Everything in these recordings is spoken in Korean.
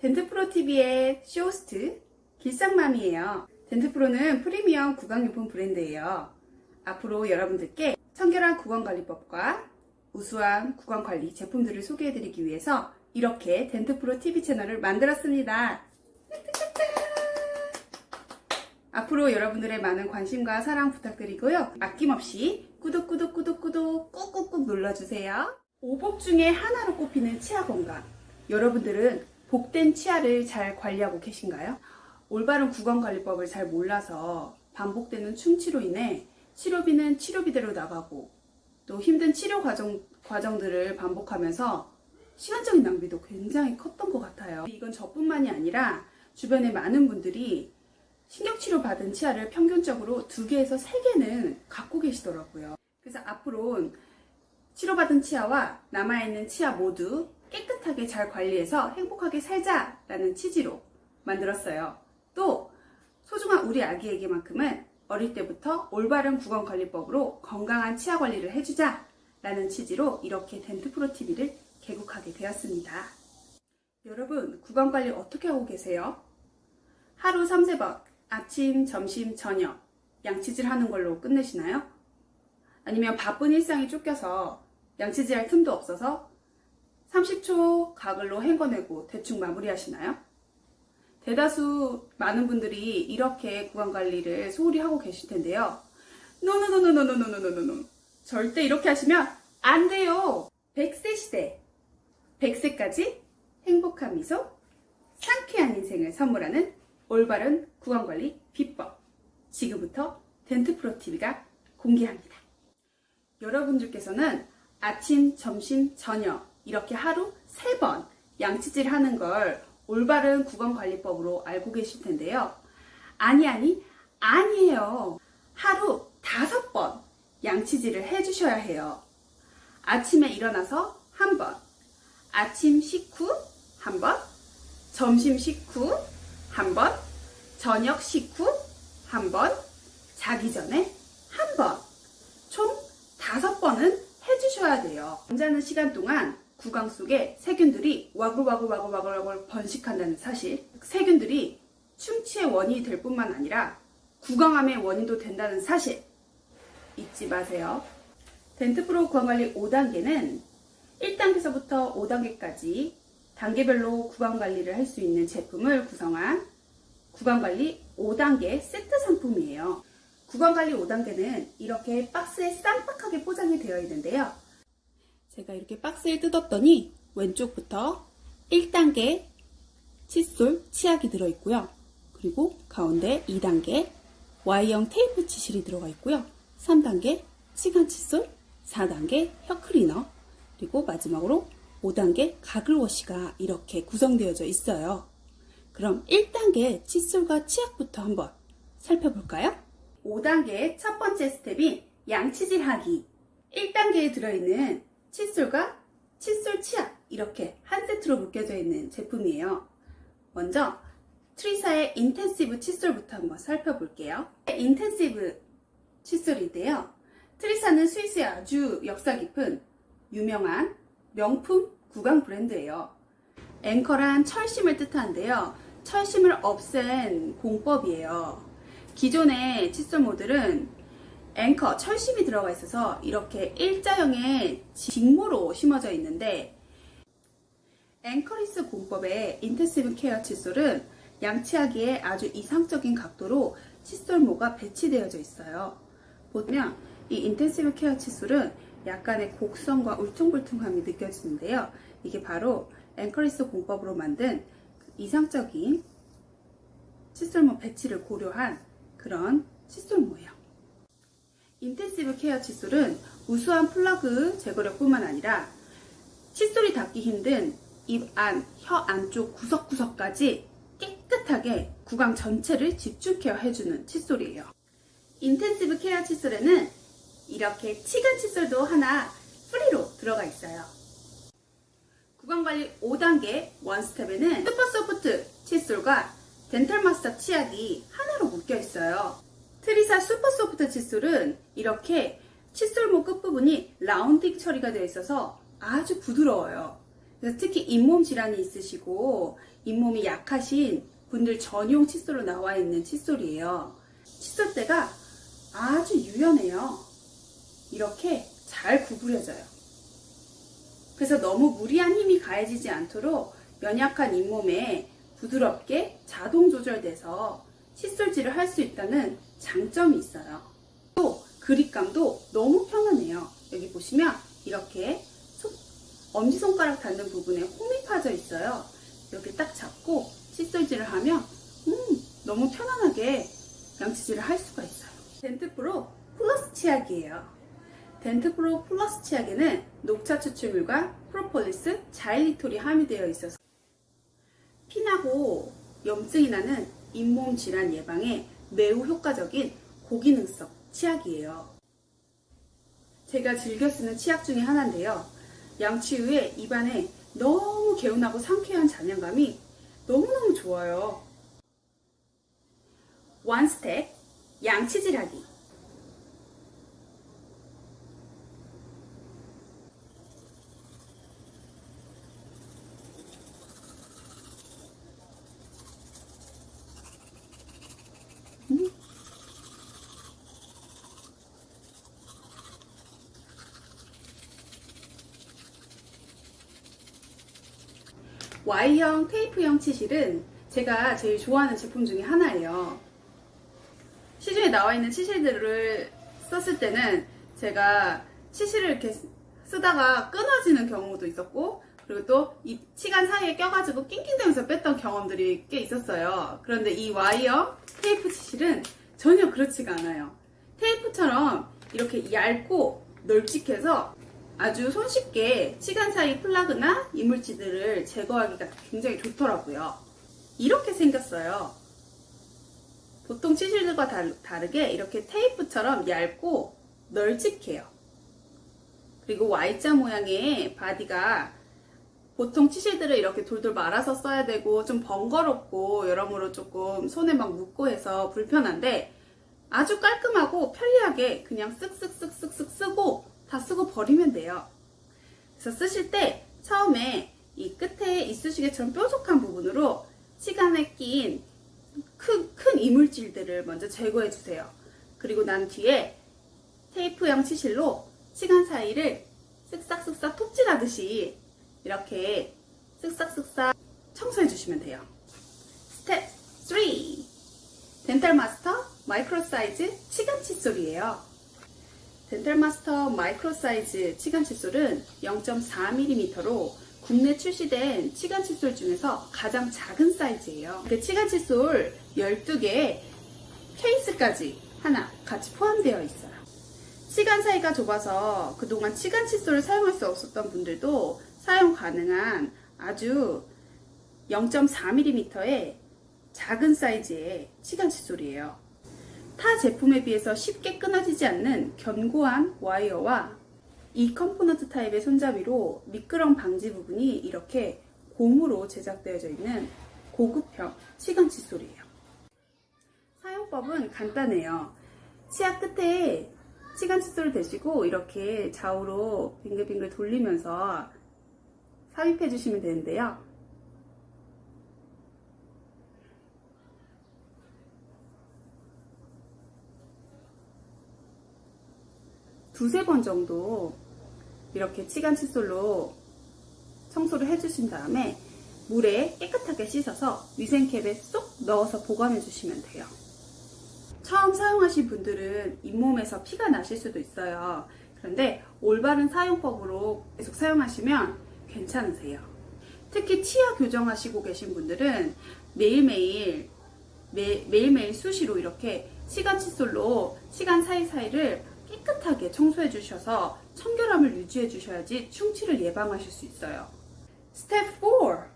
덴트프로TV의 쇼호스트 길상맘이에요. 덴트프로는 프리미엄 구강용품 브랜드예요. 앞으로 여러분들께 청결한 구강관리법과 우수한 구강관리 제품들을 소개해드리기 위해서 이렇게 덴트프로 TV 채널을 만들었습니다. 앞으로 여러분들의 많은 관심과 사랑 부탁드리고요. 아낌없이 구독 꾹꾹꾹 눌러주세요. 오복 중에 하나로 꼽히는 치아 건강. 여러분들은 복된 치아를 잘 관리하고 계신가요? 올바른 구강관리법을 잘 몰라서 반복되는 충치로 인해 치료비는 치료비대로 나가고 또 힘든 치료 과정, 과정들을 반복하면서 시간적인 낭비도 굉장히 컸던 것 같아요. 이건 저뿐만이 아니라 주변의 많은 분들이 신경치료 받은 치아를 평균적으로 두 개에서 세 개는 갖고 계시더라고요. 그래서 앞으로 치료받은 치아와 남아있는 치아 모두 깨끗하게 잘 관리해서 행복하게 살자라는 취지로 만들었어요. 또 소중한 우리 아기에게만큼은 어릴 때부터 올바른 구강관리법으로 건강한 치아 관리를 해주자라는 취지로 이렇게 덴트프로 TV를 개국하게 되었습니다. 여러분 구강관리 어떻게 하고 계세요? 하루 3세번 아침, 점심, 저녁 양치질 하는 걸로 끝내시나요? 아니면 바쁜 일상에 쫓겨서 양치질 할 틈도 없어서 30초 가글로 헹궈내고 대충 마무리하시나요? 대다수 많은 분들이 이렇게 구강 관리를 소홀히 하고 계실 텐데요. 노노노노노노노노노노 절대 이렇게 하시면 안 돼요. 100세 시대 100세까지 행복한 미소 상쾌한 인생을 선물하는 올바른 구강 관리 비법 지금부터 덴트프로 TV가 공개합니다. 여러분들께서는 아침, 점심, 저녁 이렇게 하루 3번 양치질 하는 걸 올바른 구강관리법으로 알고 계실 텐데요. 아니 아니 아니에요. 하루 5번 양치질을 해주셔야 해요. 아침에 일어나서 한 번, 아침 식후 한 번, 점심 식후 한 번, 저녁 식후 한 번, 자기 전에 한 번, 총 다섯 번은 해주셔야 돼요. 잠자는 시간 동안 구강 속에 세균들이 와글와글와글와글와글 번식한다는 사실. 세균들이 충치의 원인이 될 뿐만 아니라 구강암의 원인도 된다는 사실. 잊지 마세요. 덴트프로 구강관리 5단계는 1단계서부터 5단계까지 단계별로 구강관리를 할 수 있는 제품을 구성한 구강관리 5단계 세트 상품이에요. 구강관리 5단계는 이렇게 박스에 쌈박하게 포장이 되어 있는데요. 제가 이렇게 박스를 뜯었더니 왼쪽부터 1단계 칫솔 치약이 들어있고요. 그리고 가운데 2단계 Y형 테이프 치실이 들어가 있고요. 3단계 치간 칫솔, 4단계 혀 클리너, 그리고 마지막으로 5단계 가글워시가 이렇게 구성되어져 있어요. 그럼 1단계 칫솔과 치약부터 한번 살펴볼까요? 5단계의 첫 번째 스텝인 양치질하기. 1단계에 들어있는 칫솔과 칫솔 치약 이렇게 한 세트로 묶여져 있는 제품이에요. 먼저 트리사의 인텐시브 칫솔부터 한번 살펴볼게요. 인텐시브 칫솔인데요. 트리사는 스위스의 아주 역사 깊은 유명한 명품 구강 브랜드예요. 앵커란 철심을 뜻하는데요. 철심을 없앤 공법이에요. 기존의 칫솔 모델은 앵커, 철심이 들어가 있어서 이렇게 일자형의 직모로 심어져 있는데 앵커리스 공법의 인텐시브 케어 칫솔은 양치하기에 아주 이상적인 각도로 칫솔모가 배치되어져 있어요. 보면 이 인텐시브 케어 칫솔은 약간의 곡선과 울퉁불퉁함이 느껴지는데요. 이게 바로 앵커리스 공법으로 만든 이상적인 칫솔모 배치를 고려한 그런 칫솔모예요. 인텐시브 케어 칫솔은 우수한 플러그 제거력뿐만 아니라 칫솔이 닿기 힘든 입 안, 혀 안쪽 구석구석까지 깨끗하게 구강 전체를 집중 케어해주는 칫솔이에요. 인텐시브 케어 칫솔에는 이렇게 치간 칫솔도 하나 프리로 들어가 있어요. 구강관리 5단계 원스텝에는 슈퍼소프트 칫솔과 덴탈 마스터 치약이 하나로 묶여 있어요. 트리사 슈퍼소프트 칫솔은 이렇게 칫솔모 끝부분이 라운딩 처리가 되어 있어서 아주 부드러워요. 특히 잇몸 질환이 있으시고 잇몸이 약하신 분들 전용 칫솔로 나와 있는 칫솔이에요. 칫솔대가 아주 유연해요. 이렇게 잘 구부려져요. 그래서 너무 무리한 힘이 가해지지 않도록 연약한 잇몸에 부드럽게 자동 조절돼서 칫솔질을 할 수 있다는 장점이 있어요. 또 그립감도 너무 편안해요. 여기 보시면 이렇게 손- 엄지손가락 닿는 부분에 홈이 파져 있어요. 이렇게 딱 잡고 칫솔질을 하면 음, 너무 편안하게 양치질을 할 수가 있어요. 덴트프로 플러스 치약이에요. 덴트프로 플러스 치약에는 녹차 추출물과 프로폴리스, 자일리톨이 함유되어 있어서 피나고 염증이 나는 잇몸 질환 예방에 매우 효과적인 고기능성 치약이에요. 제가 즐겨 쓰는 치약 중에 하나인데요. 양치 후에 입안에 너무 개운하고 상쾌한 잔향감이 너무너무 좋아요. 원스택 양치질하기. Y형 테이프형 치실은 제가 제일 좋아하는 제품 중에 하나예요. 시중에 나와 있는 치실들을 썼을 때는 제가 치실을 이렇게 쓰다가 끊어지는 경우도 있었고 그리고 또 이 치간 사이에 껴가지고 낑낑대면서 뺐던 경험들이 꽤 있었어요. 그런데 이 Y형 테이프 치실은 전혀 그렇지가 않아요. 테이프처럼 이렇게 얇고 널찍해서 아주 손쉽게 치간 사이 플라그나 이물질들을 제거하기가 굉장히 좋더라고요. 이렇게 생겼어요. 보통 치실들과 다르- 다르게 이렇게 테이프처럼 얇고 널찍해요. 그리고 Y자 모양의 바디가 보통 치실들을 이렇게 돌돌 말아서 써야 되고 좀 번거롭고 여러모로 조금 손에 막 묻고 해서 불편한데 아주 깔끔하고 편리하게 그냥 쓱쓱쓱쓱쓱 쓰고 다 쓰고 버리면 돼요. 그래서 쓰실 때 처음에 이 끝에 이쑤시개처럼 뾰족한 부분으로 치간에 낀 큰, 큰 이물질들을 먼저 제거해 주세요. 그리고 난 뒤에 테이프형 치실로 치간 사이를 쓱싹쓱싹 톱질하듯이 이렇게 쓱싹쓱싹 청소해 주시면 돼요. 스텝 3. 덴탈 마스터 마이크로 사이즈 치간 칫솔이에요. 덴탈 마스터 마이크로 사이즈 치간 칫솔은 0.4mm로 국내 출시된 치간 칫솔 중에서 가장 작은 사이즈예요. 그 치간 칫솔 12개 케이스까지 하나 같이 포함되어 있어요. 치간 사이가 좁아서 그동안 치간 칫솔을 사용할 수 없었던 분들도 사용 가능한 아주 0.4mm의 작은 사이즈의 치간 칫솔이에요. 타 제품에 비해서 쉽게 끊어지지 않는 견고한 와이어와 이 컴포넌트 타입의 손잡이로 미끄럼 방지 부분이 이렇게 고무로 제작되어져 있는 고급형 치간 칫솔이에요. 사용법은 간단해요. 치아 끝에 치간 칫솔을 대시고 이렇게 좌우로 빙글빙글 돌리면서 삽입해 주시면 되는데요. 두세 번 정도 이렇게 치간 칫솔로 청소를 해주신 다음에 물에 깨끗하게 씻어서 위생캡에 쏙 넣어서 보관해 주시면 돼요. 처음 사용하신 분들은 잇몸에서 피가 나실 수도 있어요. 그런데 올바른 사용법으로 계속 사용하시면 괜찮으세요. 특히 치아 교정하시고 계신 분들은 매일매일 매, 매일매일 수시로 이렇게 시간 칫솔로 시간 사이사이를 깨끗하게 청소해 주셔서 청결함을 유지해 주셔야지 충치를 예방하실 수 있어요. 스텝 4.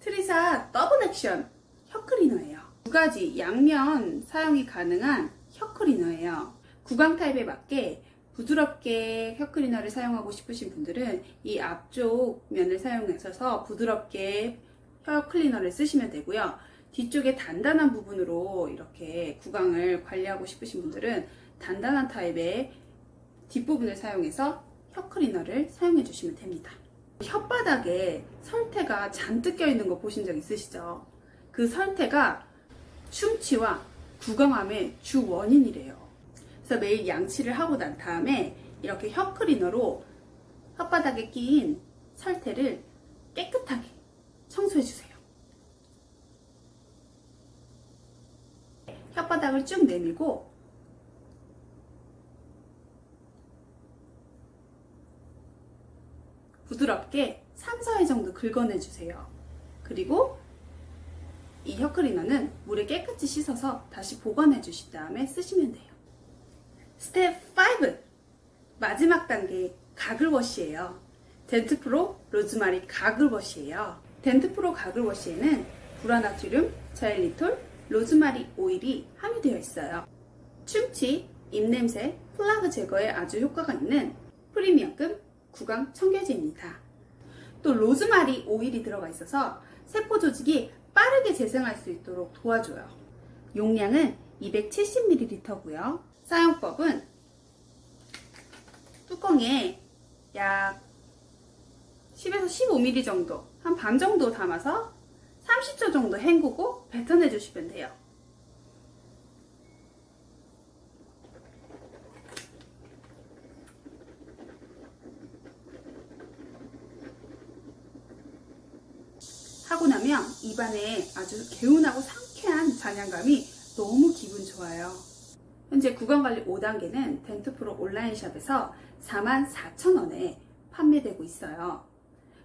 트리사 더블 액션 혀 클리너예요. 두 가지 양면 사용이 가능한 혀 클리너예요. 구강 타입에 맞게 부드럽게 혀 클리너를 사용하고 싶으신 분들은 이 앞쪽 면을 사용하셔서 부드럽게 혀 클리너를 쓰시면 되고요. 뒤쪽에 단단한 부분으로 이렇게 구강을 관리하고 싶으신 분들은 단단한 타입의 뒷부분을 사용해서 혀 클리너를 사용해 주시면 됩니다. 혓바닥에 설태가 잔뜩 껴있는 거 보신 적 있으시죠? 그 설태가 충치와 구강암의 주 원인이래요. 그래서 매일 양치를 하고 난 다음에 이렇게 혀 클리너로 혓바닥에 끼인 설태를 깨끗하게 청소해 주세요. 혓바닥을 쭉 내밀고 부드럽게 3, 4회 정도 긁어내주세요. 그리고 이 혀클리너는 물에 깨끗이 씻어서 다시 보관해 주신 다음에 쓰시면 돼요. 스텝 5! 마지막 단계 가글워시예요. 덴트프로 로즈마리 가글워시예요. 덴트프로 가글워시에는 불화나트륨, 자일리톨, 로즈마리 오일이 함유되어 있어요. 충치, 입냄새, 플라그 제거에 아주 효과가 있는 프리미엄급 구강 청결제입니다. 또 로즈마리 오일이 들어가 있어서 세포 조직이 빠르게 재생할 수 있도록 도와줘요. 용량은 270ml고요. 사용법은 뚜껑에 약 10에서 15ml 정도, 한 반 정도 담아서 30초 정도 헹구고 뱉어내 주시면 돼요. 하고 나면 입안에 아주 개운하고 상쾌한 잔향감이 너무 기분 좋아요. 현재 구강관리 5단계는 덴트프로 온라인샵에서 44,000원에 판매되고 있어요.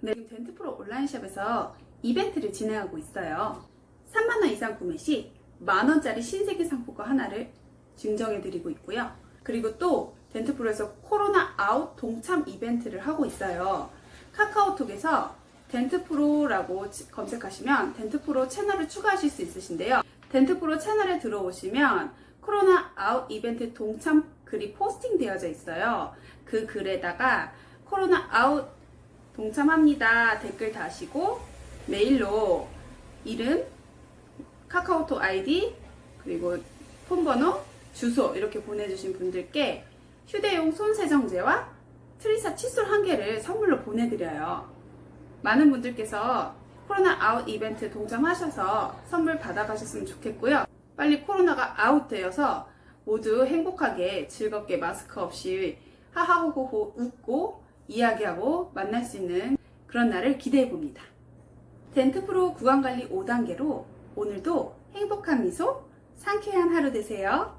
근데 지금 덴트프로 온라인샵에서 이벤트를 진행하고 있어요. 3만원 이상 구매 시 만원짜리 신세계 상품권 하나를 증정해드리고 있고요. 그리고 또 덴트프로에서 코로나 아웃 동참 이벤트를 하고 있어요. 카카오톡에서 덴트프로라고 치- 검색하시면 덴트프로 채널을 추가하실 수 있으신데요. 덴트프로 채널에 들어오시면 코로나 아웃 이벤트 동참 글이 포스팅 되어져 있어요. 그 글에다가 코로나 아웃 동참합니다 댓글 다시고 메일로 이름, 카카오톡 아이디, 그리고 폰번호, 주소 이렇게 보내주신 분들께 휴대용 손세정제와 트리사 칫솔 한 개를 선물로 보내드려요. 많은 분들께서 코로나 아웃 이벤트 동참하셔서 선물 받아가셨으면 좋겠고요. 빨리 코로나가 아웃되어서 모두 행복하게 즐겁게 마스크 없이 하하호호호 웃고 이야기하고 만날 수 있는 그런 날을 기대해 봅니다. 덴트프로 구강관리 5단계로 오늘도 행복한 미소, 상쾌한 하루 되세요.